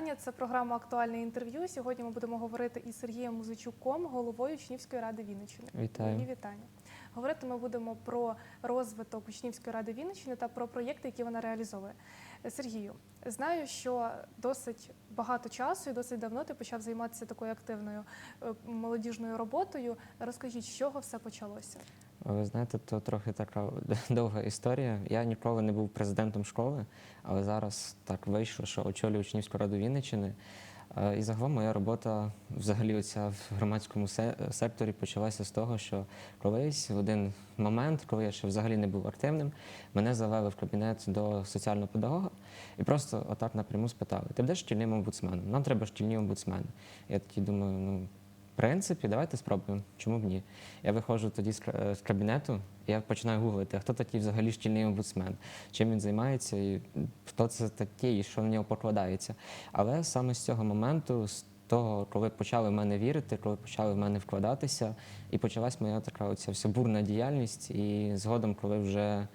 вітання. Це програма Актуальне інтерв'ю. Сьогодні ми будемо говорити із Сергієм Музичуком, головою Учнівської ради Вінниччини. Вітаю. Мої вітання. Говорити ми будемо про розвиток Учнівської ради Вінниччини та про проєкти, які вона реалізовує. Е, Сергію, знаю, що досить багато часу і досить давно ти почав займатися такою активною е, молодіжною роботою. Розкажіть, з чого все почалося? Ви знаєте, то трохи така довга історія. Я ніколи не був президентом школи, але зараз так вийшло, що очолюю учнівську раду Вінниччини. Е, І загалом моя робота взагалі оця в громадському секторі почалася з того, що колись в один момент, коли я ще взагалі не був активним, мене завели в кабінет до соціального педагога і просто отак напряму спитали: ти будеш шкільним омбудсменом? Нам треба шкільні омбудсмени. Я такий думаю, ну. Принципі, давайте спробуємо. Чому б ні? Я виходжу тоді з кабінету, і я починаю гуглити, хто такий взагалі шкільний омбудсмен, чим він займається, і хто це такий, і що в нього покладається. Але саме з цього моменту, з того, коли почали в мене вірити, коли почали в мене вкладатися, і почалась моя така оця вся бурна діяльність. І згодом, коли вже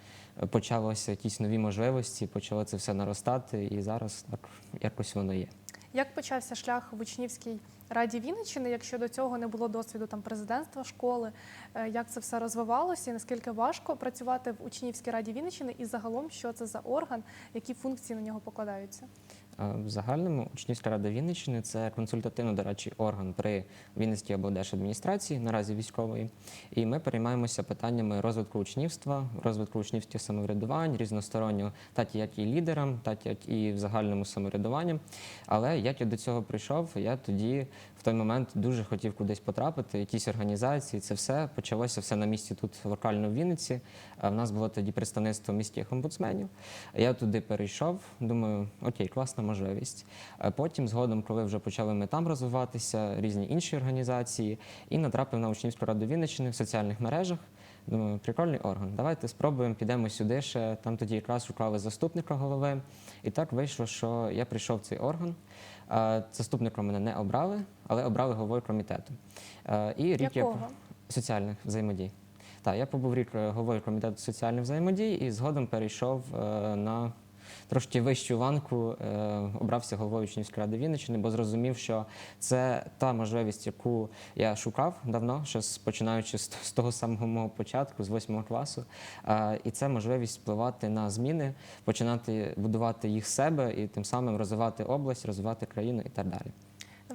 почалося якісь нові можливості, почало це все наростати, і зараз так якось воно є. Як почався шлях в учнівській раді Вінниччини, якщо до цього не було досвіду там президентства школи? Е, Як це все розвивалося? І наскільки важко працювати в учнівській раді Вінниччини? І загалом, що це за орган, які функції на нього покладаються? В загальному учнівська рада Вінниччини це консультативно-дорадчий орган при Вінницькій облдержадміністрації, наразі військової. І ми переймаємося питаннями розвитку учнівства, розвитку учнівських самоврядувань, різностороннього, так як і лідерам, так як і в загальному самоврядуванні. Але як я до цього прийшов, я тоді в той момент дуже хотів кудись потрапити, якісь організації. Це все почалося все на місці тут локально в Вінниці. В нас було тоді представництво міських омбудсменів. Я туди перейшов, думаю, окей, класна можливість. Е, Потім, згодом, коли вже почали ми там розвиватися, різні інші організації, і натрапив на учнівську раду Вінниччини в соціальних мережах. Думаю, прикольний орган. Давайте спробуємо, підемо сюди ще. Там тоді якраз шукали заступника голови. І так вийшло, що я прийшов в цей орган. Е, Заступником мене не обрали, але обрали головою комітету. Е, І рік Якого? я соціальних взаємодій. Так, я побув рік головою комітету соціальних взаємодій і згодом перейшов на трошки вищу ланку, е, обрався головою Чнівської ради Вінниччини, бо зрозумів, що це та можливість, яку я шукав давно, ще починаючи з, з того самого мого початку, з восьмого класу. Е, І це можливість впливати на зміни, починати будувати їх себе і тим самим розвивати область, розвивати країну і так далі.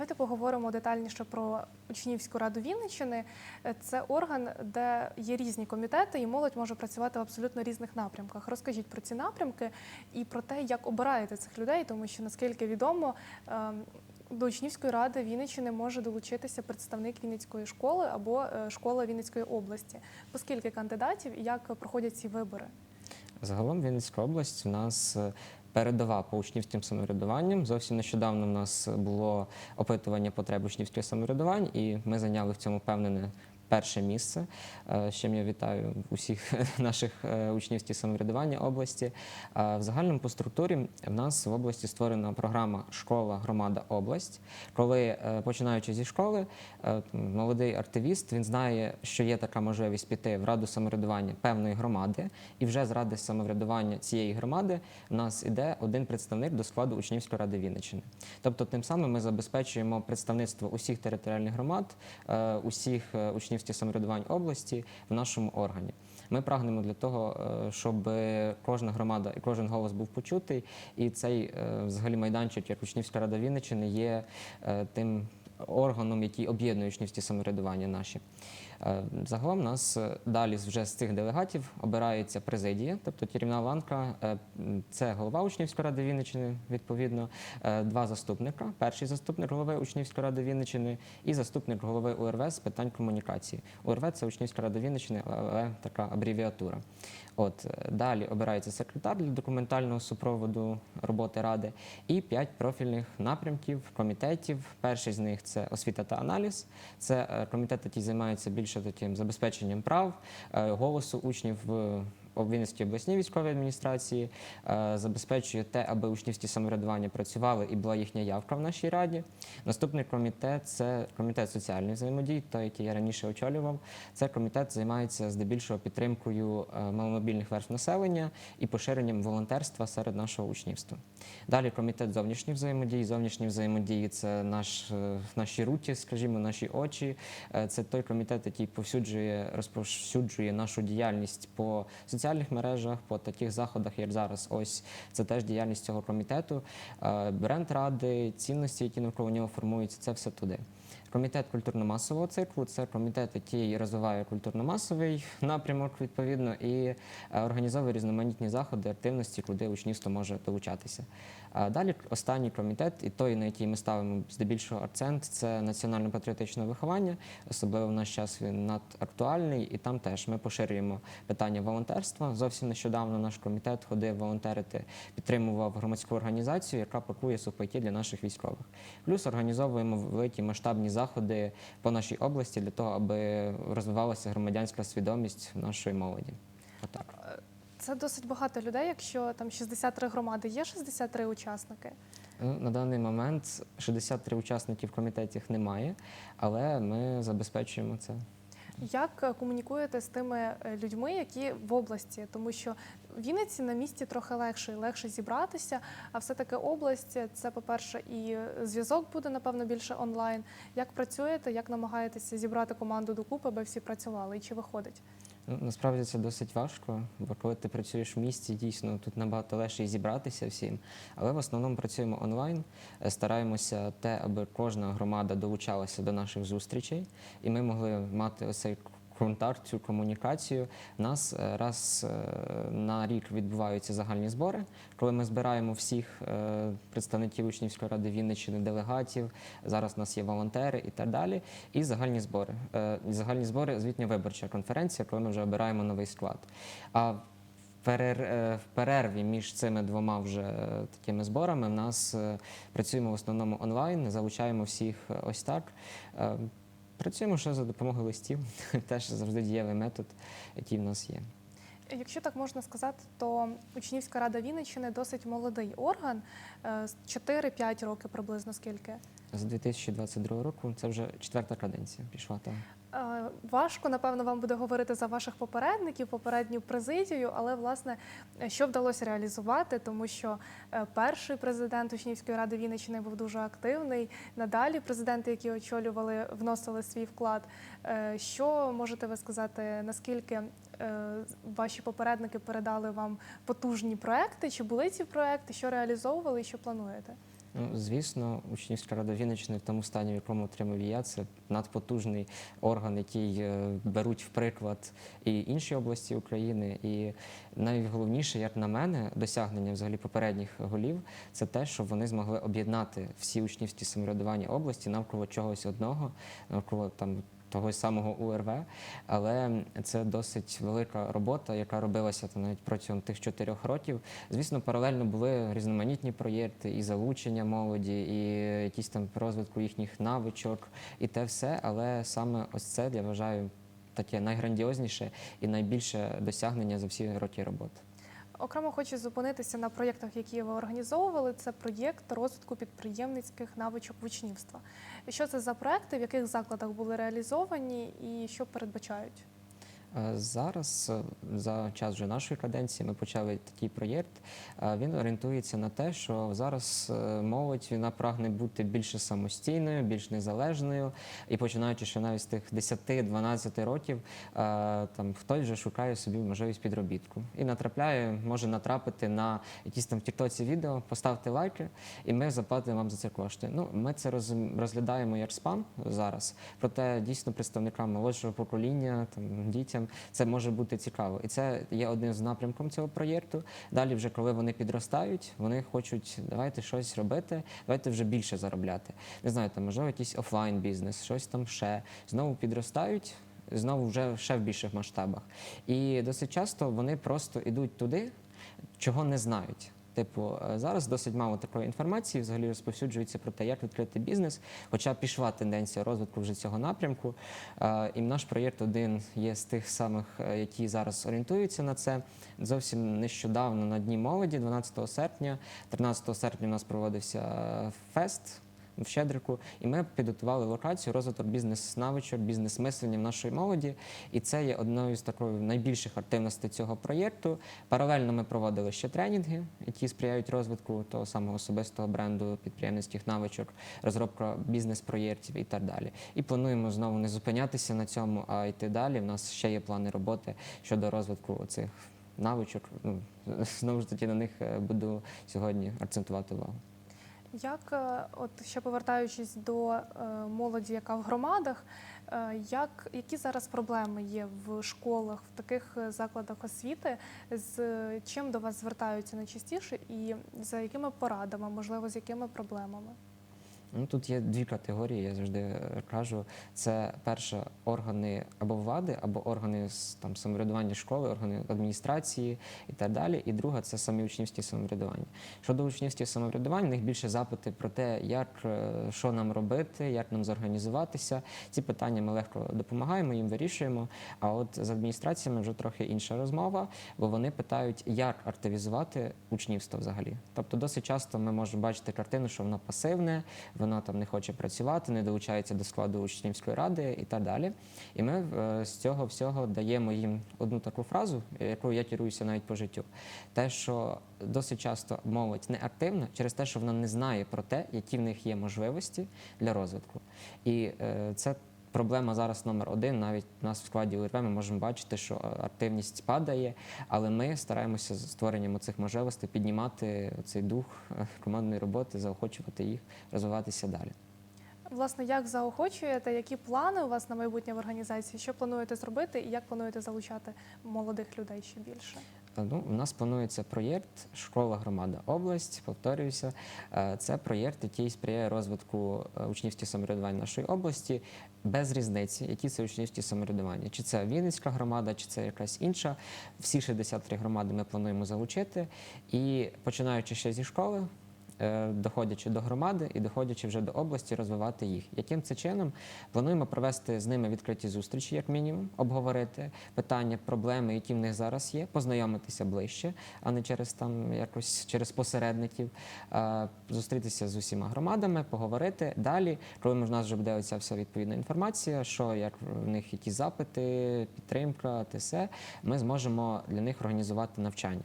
Давайте поговоримо детальніше про учнівську раду Вінниччини. Е, Це орган, де є різні комітети, і молодь може працювати в абсолютно різних напрямках. Розкажіть про ці напрямки і про те, як обираєте цих людей, тому що наскільки відомо. ем, До учнівської ради Вінниччини може долучитися представник Вінницької школи або е, школа Вінницької області. Оскільки кандидатів і як проходять ці вибори? Загалом Вінницька область у нас е, передова по учнівським самоврядуванням. Зовсім нещодавно в нас було опитування потреб учнівських самоврядувань, і ми зайняли в цьому впевнене. Перше місце, е, з чим я вітаю усіх наших е, учнівських самоврядування області. Е, В загальному по структурі в нас в області створена програма Школа, громада, область. Коли починаючи зі школи, молодий активіст він знає, що є така можливість піти в раду самоврядування певної громади, і вже з ради самоврядування цієї громади в нас іде один представник до складу учнівської ради Вінниччини. Тобто, тим самим ми забезпечуємо представництво усіх територіальних громад, усіх е, учнівських самоврядувань області в нашому органі. Ми прагнемо для того, е, щоб кожна громада і кожен голос був почутий, і цей е, взагалі майданчик, як учнівська рада Вінниччини, є е, тим органом, який об'єднує учнівські самоврядування наші. Е, Загалом нас е, далі вже з цих делегатів обирається президія, тобто керівна ланка. е, Це голова учнівської ради Вінниччини, відповідно, два заступника. Перший заступник голови учнівської ради Вінниччини і заступник голови УРВ з питань комунікації. УРВ це учнівська рада Вінниччини, але така абревіатура. От е, далі обирається секретар для документального супроводу роботи ради і п'ять профільних напрямків комітетів. Перший з них це освіта та аналіз. Це е, комітет, який займається більше таким забезпеченням прав, е, голосу учнів в Вінницькій обласній військовій адміністрації, е, забезпечує те, аби учнівські самоврядування працювали і була їхня явка в нашій раді. Наступний комітет це комітет соціальної взаємодії, той, який я раніше очолював. Це комітет займається здебільшого підтримкою е, маломобільних верств населення і поширенням волонтерства серед нашого учнівства. Далі комітет зовнішніх взаємодій. Зовнішні взаємодії це наш, е, наші руті, скажімо, наші очі. Це той комітет, який повсюджує, розповсюджує нашу діяльність по соціальних мережах, по таких заходах, як зараз. Ось це теж діяльність цього комітету. Е, Бренд ради, цінності, які навколо нього формуються, це все туди. Комітет культурно-масового циклу це комітет, який розвиває культурно-масовий напрямок, відповідно, і е, організовує різноманітні заходи, активності, куди учнівство може долучатися. А далі останній комітет, і той, на який ми ставимо здебільшого акцент, це національно-патріотичне виховання. Особливо в наш час він надактуальний, і там теж ми поширюємо питання волонтерства. Зовсім нещодавно наш комітет ходив волонтерити, підтримував громадську організацію, яка пакує сухпайки для наших військових. Плюс організовуємо великі масштабні заходи по нашій області для того, аби розвивалася громадянська свідомість нашої молоді. Отак. Це досить багато людей. Якщо там 63 громади, є 63 учасники. Ну, На даний момент 63 учасників в комітеті немає, але ми забезпечуємо це. Як е, комунікуєте з тими е, людьми, які в області? Тому що Вінниці на місці трохи легше, легше зібратися. А все-таки область це, по-перше, і зв'язок буде напевно більше онлайн. Як працюєте, як намагаєтеся зібрати команду докупи, аби всі працювали? І чи виходить? Ну, насправді це досить важко, бо коли ти працюєш в місті, дійсно тут набагато легше і зібратися всім. Але в основному працюємо онлайн, е, стараємося те, аби кожна громада долучалася до наших зустрічей, і ми могли мати ось цей контакт, цю комунікацію. У нас е, раз е, на рік відбуваються загальні збори, коли ми збираємо всіх е, представників учнівської ради Вінниччини, делегатів. Зараз у нас є волонтери і так далі. І загальні збори. Загальні збори звітньо-виборча конференція, коли ми вже обираємо новий склад. А в перер- в перерві між цими двома вже такими зборами в нас працюємо в основному онлайн, залучаємо всіх ось так. Е, Працюємо ще за допомогою листів, теж завжди дієвий метод, який в нас є. Якщо так можна сказати, то учнівська рада Вінниччини досить молодий орган, е, з 4-5 років приблизно скільки. З 2022 року це вже четверта каденція пішла там. Е, Важко, напевно, вам буде говорити за ваших попередників, попередню президію, але власне що вдалося реалізувати, тому що е, перший президент Учнівської ради Вінниччини був дуже активний. Надалі президенти, які очолювали, вносили свій вклад. Е, Що можете ви сказати, наскільки ваші попередники передали вам потужні проекти? Чи були ці проекти? Що реалізовували і що плануєте? Ну, звісно, учнівська рада Вінниччини в тому стані, в якому отримав я, це надпотужний орган, який е, беруть в приклад і інші області України. І найголовніше, як на мене, досягнення взагалі попередніх голів, це те, що вони змогли об'єднати всі учнівські самоврядування області навколо чогось одного, навколо там. Того самого УРВ, але це досить велика робота, яка робилася там навіть протягом тих чотирьох років. Звісно, паралельно були різноманітні проєкти і залучення молоді, і якісь там розвитку їхніх навичок, і те все. Але саме ось це я вважаю таке найграндіозніше і найбільше досягнення за всі роки роботи. Окремо хочу зупинитися на проєктах, які ви організовували. Це проєкт розвитку підприємницьких навичок учнівства. Що це за проекти, в яких закладах були реалізовані і що передбачають? Е, Зараз е, за час вже нашої каденції ми почали такий проєкт. Е, Він орієнтується на те, що зараз молодь вона прагне бути більше самостійною, більш незалежною. І починаючи ще навіть з тих 10-12 років, там хтось вже шукає собі можливість підробітку і натрапляє, може натрапити на якісь там тіктоці відео, поставте лайки, і ми заплатимо вам за це кошти. Ну, ми це розглядаємо як спам зараз. Проте дійсно представникам молодшого покоління, там дітям це може бути цікаво. І це є одним з напрямком цього проєкту. Далі, вже коли вони підростають, вони хочуть давайте щось робити, давайте вже більше заробляти. Не знаю, там можливо якийсь офлайн бізнес, щось там ще знову підростають. Знову вже ще в більших масштабах. І досить часто вони просто йдуть туди, чого не знають. Типу, е, зараз досить мало такої інформації, взагалі розповсюджується про те, як відкрити бізнес. Хоча пішла тенденція розвитку вже цього напрямку. Е, І наш проєкт один є з тих самих, е, які зараз орієнтуються на це. Зовсім нещодавно на Дні молоді, 12 серпня, 13 серпня у нас проводився фест в Щедрику, і ми підготували локацію розвиток бізнес-навичок, бізнес-мислення в нашої молоді. І це є одною з такої найбільших активностей цього проєкту. Паралельно ми проводили ще тренінги, які сприяють розвитку того самого особистого бренду, підприємницьких навичок, розробка бізнес-проєктів і так далі. І плануємо знову не зупинятися на цьому, а йти далі. У нас ще є плани роботи щодо розвитку цих навичок. Ну, знову ж таки на них е, буду сьогодні акцентувати увагу. Як, е, от ще повертаючись до е, молоді, яка в громадах, е, як, які зараз проблеми є в школах, в таких закладах освіти, з чим до вас звертаються найчастіше і за якими порадами, можливо, з якими проблемами? Ну, тут є дві категорії, я завжди кажу. Це перше органи або влади, або органи там самоврядування школи, органи адміністрації і так далі. І друга це самі учнівські самоврядування. Щодо учнівських самоврядувань, в них більше запити про те, як е, що нам робити, як нам зорганізуватися. Ці питання ми легко допомагаємо, їм вирішуємо. А от з адміністраціями вже трохи інша розмова, бо вони питають, як активізувати учнівство взагалі. Тобто, досить часто ми можемо бачити картину, що воно пасивне, воно там не хоче працювати, не долучається до складу учнівської ради і так далі. І ми е, з цього всього даємо їм одну таку фразу, якою я керуюся навіть по життю. Те, що досить часто молодь не активна через те, що вона не знає про те, які в них є можливості для розвитку. І е, це Проблема зараз номер один. Навіть у нас в складі УРВ ми можемо бачити, що активність падає, але ми стараємося з створенням цих можливостей піднімати цей дух е, командної роботи, заохочувати їх розвиватися далі. Власне, як заохочуєте, які плани у вас на майбутнє в організації? Що плануєте зробити і як плануєте залучати молодих людей ще більше? Е, Ну, у нас планується проєкт Школа громада область. Повторююся, Е, це проєкт, який сприяє розвитку учнівських учнівського самоврядування нашої області без різниці, які це учнівські самоврядування. Чи це Вінницька громада, чи це якась інша. Всі 63 громади ми плануємо залучити. І починаючи ще зі школи. Е, Доходячи до громади і доходячи вже до області, розвивати їх. Яким це чином плануємо провести з ними відкриті зустрічі, як мінімум, обговорити питання, проблеми, які в них зараз є, познайомитися ближче, а не через там якось через посередників, е, зустрітися з усіма громадами, поговорити далі. Коли в нас вже буде оця вся відповідна інформація, що як в них які запити, підтримка, ТСЕ, ми зможемо для них організувати навчання.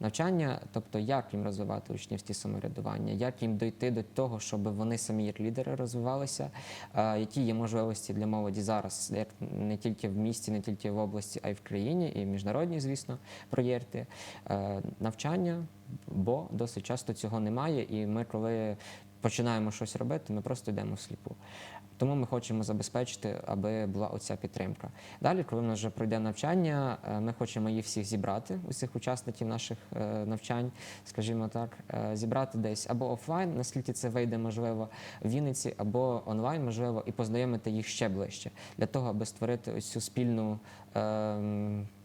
Навчання, тобто як їм розвивати учнівські самоврядування, як їм дойти до того, щоб вони самі як лідери розвивалися, е, які є можливості для молоді зараз, як не тільки в місті, не тільки в області, а й в країні, і міжнародні, звісно, проєкти. Е, Навчання, бо досить часто цього немає, і ми, коли починаємо щось робити, ми просто йдемо всліпу. Тому ми хочемо забезпечити, аби була оця підтримка. Далі, коли в нас вже пройде навчання, е, ми хочемо їх всіх зібрати, усіх учасників наших е, навчань, скажімо так, е, зібрати десь або офлайн, наскільки це вийде можливо в Вінниці, або онлайн, можливо, і познайомити їх ще ближче для того, аби створити ось цю спільну.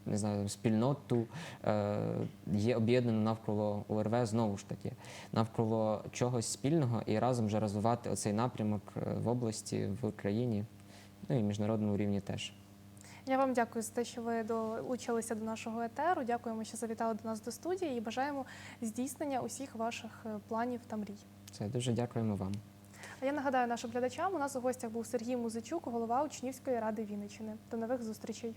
Не знаю, спільноту е, є об'єднана навколо УРВ знову ж таки, навколо чогось спільного і разом вже розвивати оцей напрямок е, в області, в країні, ну і міжнародному рівні теж. Я вам дякую за те, що ви долучилися до нашого етеру. Дякуємо, що завітали до нас до студії і бажаємо здійснення усіх ваших е, планів та мрій. Це дуже дякуємо вам. А я нагадаю нашим глядачам, у нас у гостях був Сергій Музичук, голова учнівської ради Вінниччини. До нових зустрічей.